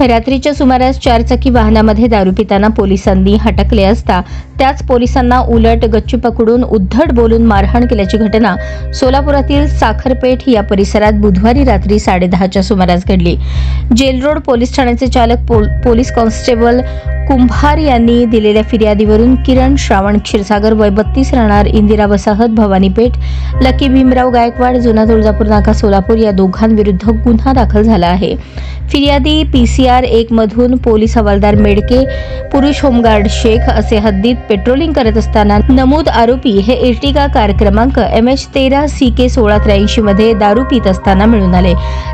रात्रीच्या सुमारास चारचाकी वाहनामध्ये दारू पिताना पोलिसांनी हटकले असता त्याच पोलिसांना उलट गच्ची पकडून उद्धट बोलून मारहाण केल्याची घटना सोलापुरातील साखरपेठ या परिसरात बुधवारी रात्री साडेदहाच्या सुमारास घडली. जेलरोड पोलीस ठाण्याचे चालक पोल- पोलीस कॉन्स्टेबल कुंभार यांनी दिलेल्या फिर्यादीवरून किरण श्रावण क्षीरसागर वय बत्तीस राहणार इंदिरा वसाहत भवानीपेठ लकी भीमराव गायकवाड जुना तुळजापूर नाका सोलापूर या दोघांविरुद्ध गुन्हा दाखल झाला आहे. फिर्यादी पी सी आर एकमधून पोलीस हवालदार मेडके पुरुष होमगार्ड शेख असे हद्दीत पेट्रोलिंग करत असताना नमूद आरोपी हे इर्टिगा कार क्रमांक एम एच तेरा सी के सोळा त्र्याऐंशी मध्ये दारू पित असताना मिळून आले.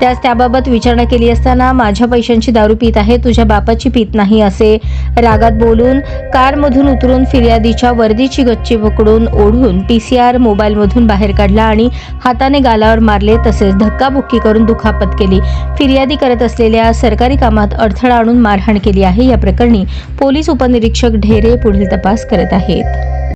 त्यास त्याबाबत विचारणा केली असताना माझ्या पैशांची दारू पित आहे तुझ्या बापाची पित नाही असे रागात बोलून कारमधून उतरून फिर्यादीच्या वर्दीची गच्ची पकडून ओढून पी सी आर मोबाईलमधून बाहेर काढला आणि हाताने गालावर मारले तसेच धक्काबुक्की करून दुखापत केली. फिर्यादी करत असलेल्या सरकारी कामात अडथळा आणून मारहाण केली आहे. या प्रकरणी पोलीस उपनिरीक्षक ढेरे पुढील तपास करत आहेत.